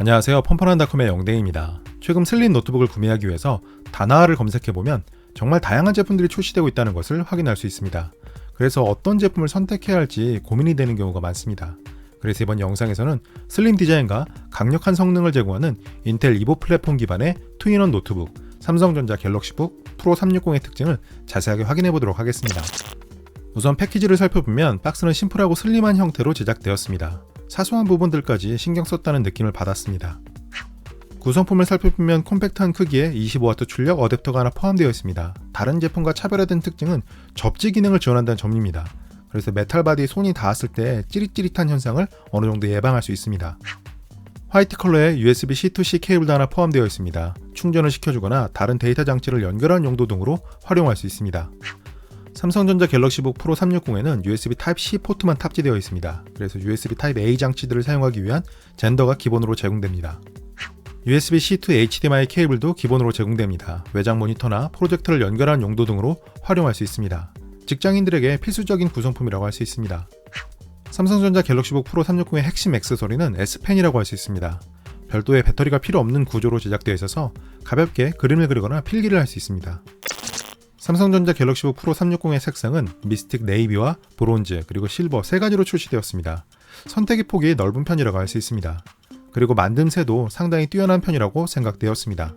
안녕하세요. 펌펀한닷컴의 영댕입니다. 최근 슬림 노트북을 구매하기 위해서 다나와를 검색해보면 정말 다양한 제품들이 출시되고 있다는 것을 확인할 수 있습니다. 그래서 어떤 제품을 선택해야 할지 고민이 되는 경우가 많습니다. 그래서 이번 영상에서는 슬림 디자인과 강력한 성능을 제공하는 인텔 이보 플랫폼 기반의 투인원 노트북, 삼성전자 갤럭시북 프로 360의 특징을 자세하게 확인해 보도록 하겠습니다. 우선 패키지를 살펴보면 박스는 심플하고 슬림한 형태로 제작되었습니다. 사소한 부분들까지 신경 썼다는 느낌을 받았습니다. 구성품을 살펴보면 콤팩트한 크기에 25W 출력 어댑터가 하나 포함되어 있습니다. 다른 제품과 차별화된 특징은 접지 기능을 지원한다는 점입니다. 그래서 메탈 바디에 손이 닿았을 때 찌릿찌릿한 현상을 어느 정도 예방할 수 있습니다. 화이트 컬러에 USB C2C 케이블도 하나 포함되어 있습니다. 충전을 시켜주거나 다른 데이터 장치를 연결하는 용도 등으로 활용할 수 있습니다. 삼성전자 갤럭시북 프로 360에는 USB Type-C 포트만 탑재되어 있습니다. 그래서 USB Type-A 장치들을 사용하기 위한 젠더가 기본으로 제공됩니다. USB-C to HDMI 케이블도 기본으로 제공됩니다. 외장 모니터나 프로젝터를 연결하는 용도 등으로 활용할 수 있습니다. 직장인들에게 필수적인 구성품이라고 할 수 있습니다. 삼성전자 갤럭시북 프로 360의 핵심 액세서리는 S펜이라고 할 수 있습니다. 별도의 배터리가 필요 없는 구조로 제작되어 있어서 가볍게 그림을 그리거나 필기를 할 수 있습니다. 삼성전자 갤럭시북 프로 360의 색상은 미스틱 네이비와 브론즈 그리고 실버 세 가지로 출시되었습니다. 선택의 폭이 넓은 편이라고 할 수 있습니다. 그리고 만듦새도 상당히 뛰어난 편이라고 생각되었습니다.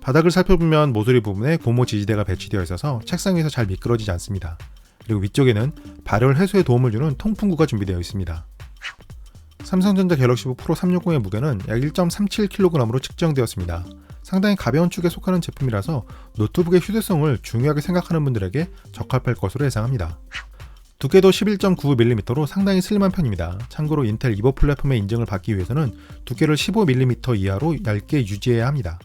바닥을 살펴보면 모서리 부분에 고무 지지대가 배치되어 있어서 책상 위에서 잘 미끄러지지 않습니다. 그리고 위쪽에는 발열 해소에 도움을 주는 통풍구가 준비되어 있습니다. 삼성전자 갤럭시북 프로 360의 무게는 약 1.37kg으로 측정되었습니다. 상당히 가벼운 축에 속하는 제품이라서 노트북의 휴대성을 중요하게 생각하는 분들에게 적합할 것으로 예상합니다. 두께도 11.9mm로 상당히 슬림한 편입니다. 참고로 인텔 이보 플랫폼의 인증을 받기 위해서는 두께를 15mm 이하로 얇게 유지해야 합니다.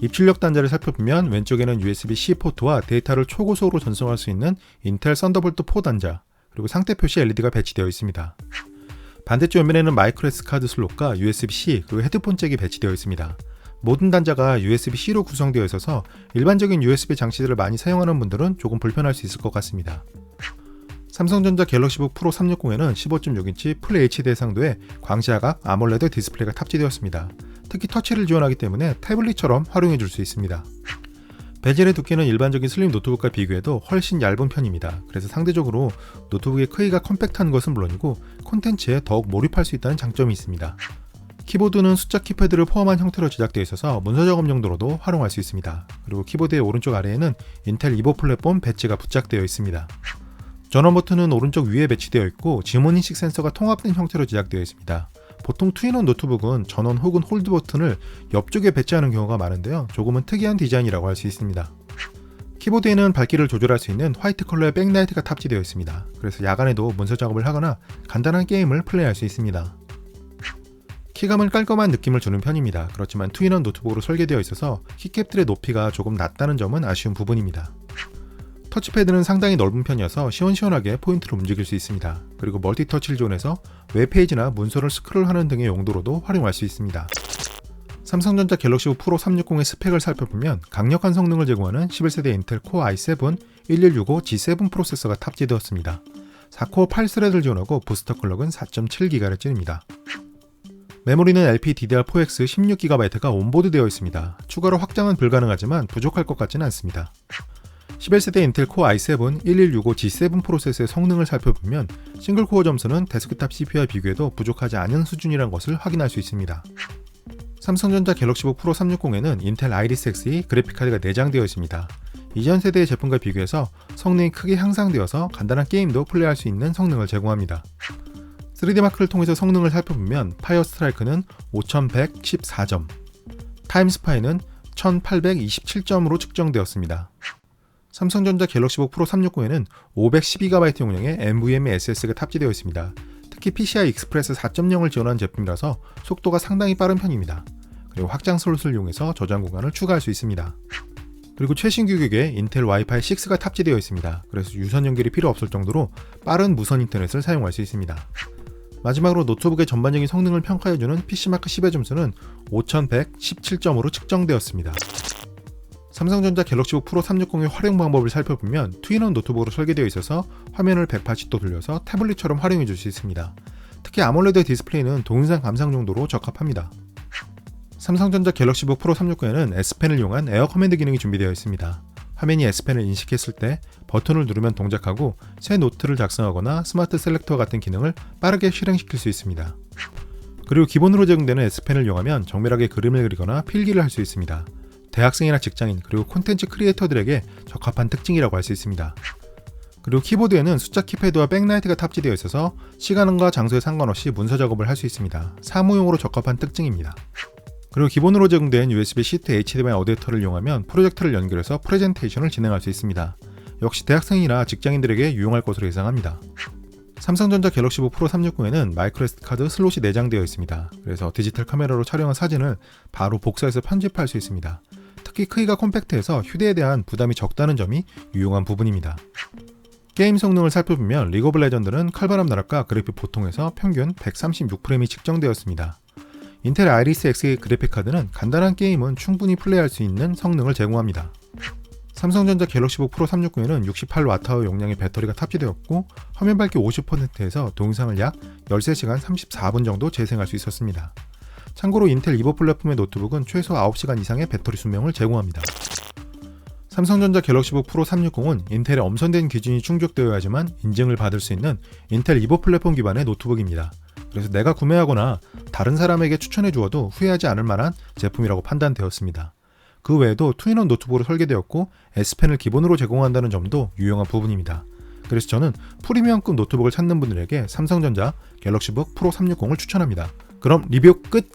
입출력 단자를 살펴보면 왼쪽에는 USB-C 포트와 데이터를 초고속으로 전송할 수 있는 인텔 썬더볼트 4 단자, 그리고 상태 표시 LED가 배치되어 있습니다. 반대쪽 옆면에는 마이크로 SD 카드 슬롯과 USB-C 그리고 헤드폰 잭이 배치되어 있습니다. 모든 단자가 USB-C로 구성되어 있어서 일반적인 USB 장치들을 많이 사용하는 분들은 조금 불편할 수 있을 것 같습니다. 삼성전자 갤럭시북 프로 360에는 15.6인치 풀 HD 해상도의 광시야각 아몰레드 디스플레이가 탑재되었습니다. 특히 터치를 지원하기 때문에 태블릿처럼 활용해 줄 수 있습니다. 베젤의 두께는 일반적인 슬림 노트북과 비교해도 훨씬 얇은 편입니다. 그래서 상대적으로 노트북의 크기가 컴팩트한 것은 물론이고 콘텐츠에 더욱 몰입할 수 있다는 장점이 있습니다. 키보드는 숫자 키패드를 포함한 형태로 제작되어 있어서 문서 작업 용도로도 활용할 수 있습니다. 그리고 키보드의 오른쪽 아래에는 인텔 이보 플랫폼 배치가 부착되어 있습니다. 전원 버튼은 오른쪽 위에 배치되어 있고 지문 인식 센서가 통합된 형태로 제작되어 있습니다. 보통 투인원 노트북은 전원 혹은 홀드 버튼을 옆쪽에 배치하는 경우가 많은데요. 조금은 특이한 디자인이라고 할 수 있습니다. 키보드에는 밝기를 조절할 수 있는 화이트 컬러의 백라이트가 탑재되어 있습니다. 그래서 야간에도 문서 작업을 하거나 간단한 게임을 플레이할 수 있습니다. 키감은 깔끔한 느낌을 주는 편입니다. 그렇지만 투인원 노트북으로 설계되어 있어서 키캡들의 높이가 조금 낮다는 점은 아쉬운 부분입니다. 터치패드는 상당히 넓은 편이어서 시원시원하게 포인트를 움직일 수 있습니다. 그리고 멀티터치를 지원해서 웹페이지나 문서를 스크롤하는 등의 용도로도 활용할 수 있습니다. 삼성전자 갤럭시북 프로 360의 스펙을 살펴보면 강력한 성능을 제공하는 11세대 인텔 코어 i7 1165 G7 프로세서가 탑재되었습니다. 4코어 8스레드를 지원하고 부스터 클럭은 4.7GHz입니다. 메모리는 LPDDR4X 16GB가 온보드 되어 있습니다. 추가로 확장은 불가능하지만 부족할 것 같지는 않습니다. 11세대 인텔 코어 i7 1165 G7 프로세서의 성능을 살펴보면 싱글코어 점수는 데스크탑 CPU와 비교해도 부족하지 않은 수준이라는 것을 확인할 수 있습니다. 삼성전자 갤럭시북 프로 360에는 인텔 아이리스 Xe 그래픽카드가 내장되어 있습니다. 이전 세대의 제품과 비교해서 성능이 크게 향상되어서 간단한 게임도 플레이할 수 있는 성능을 제공합니다. 3D 마크를 통해서 성능을 살펴보면 파이어 스트라이크는 5114점, 타임스파이는 1827점으로 측정되었습니다. 삼성전자 갤럭시북 프로 360에는 512GB 용량의 NVMe SS가 탑재되어 있습니다. 특히 PCI Express 4.0을 지원하는 제품이라서 속도가 상당히 빠른 편입니다. 그리고 확장 슬롯을 이용해서 저장 공간을 추가할 수 있습니다. 그리고 최신 규격의 인텔 와이파이 6가 탑재되어 있습니다. 그래서 유선 연결이 필요 없을 정도로 빠른 무선 인터넷을 사용할 수 있습니다. 마지막으로 노트북의 전반적인 성능을 평가해주는 PC마크 10의 점수는 5117점으로 측정되었습니다. 삼성전자 갤럭시북 프로 360의 활용 방법을 살펴보면 투인원 노트북으로 설계되어 있어서 화면을 180도 돌려서 태블릿처럼 활용해 줄 수 있습니다. 특히 아몰레드 디스플레이는 동영상 감상 용도로 적합합니다. 삼성전자 갤럭시북 프로 369에는 S펜을 이용한 에어 커맨드 기능이 준비되어 있습니다. 화면이 S펜을 인식했을 때 버튼을 누르면 동작하고 새 노트를 작성하거나 스마트 셀렉터 같은 기능을 빠르게 실행시킬 수 있습니다. 그리고 기본으로 제공되는 S펜을 이용하면 정밀하게 그림을 그리거나 필기를 할 수 있습니다. 대학생이나 직장인 그리고 콘텐츠 크리에이터들에게 적합한 특징이라고 할 수 있습니다. 그리고 키보드에는 숫자 키패드와 백라이트가 탑재되어 있어서 시간과 장소에 상관없이 문서 작업을 할 수 있습니다. 사무용으로 적합한 특징입니다. 그리고 기본으로 제공된 USB-C to HDMI 어댑터를 이용하면 프로젝터를 연결해서 프레젠테이션을 진행할 수 있습니다. 역시 대학생이나 직장인들에게 유용할 것으로 예상합니다. 삼성전자 갤럭시북 프로 360에는 마이크로 SD 카드 슬롯이 내장되어 있습니다. 그래서 디지털 카메라로 촬영한 사진을 바로 복사해서 편집할 수 있습니다. 특히 크기가 콤팩트해서 휴대에 대한 부담이 적다는 점이 유용한 부분입니다. 게임 성능을 살펴보면 리그 오브 레전드는 칼바람 나락과 그래픽 보통에서 평균 136프레임이 측정되었습니다. 인텔 아이리스 X 그래픽 카드는 간단한 게임은 충분히 플레이할 수 있는 성능을 제공합니다. 삼성전자 갤럭시북 프로 360에는 68Wh 용량의 배터리가 탑재되었고 화면 밝기 50%에서 동영상을 약 13시간 34분 정도 재생할 수 있었습니다. 참고로 인텔 이버 플랫폼의 노트북은 최소 9시간 이상의 배터리 수명을 제공합니다. 삼성전자 갤럭시북 프로 360은 인텔의 엄선된 기준이 충족되어야지만 인증을 받을 수 있는 인텔 이버 플랫폼 기반의 노트북입니다. 그래서 내가 구매하거나 다른 사람에게 추천해 주어도 후회하지 않을 만한 제품이라고 판단되었습니다. 그 외에도 투인원 노트북으로 설계되었고 S펜을 기본으로 제공한다는 점도 유용한 부분입니다. 그래서 저는 프리미엄급 노트북을 찾는 분들에게 삼성전자 갤럭시북 프로 360을 추천합니다. 그럼 리뷰 끝!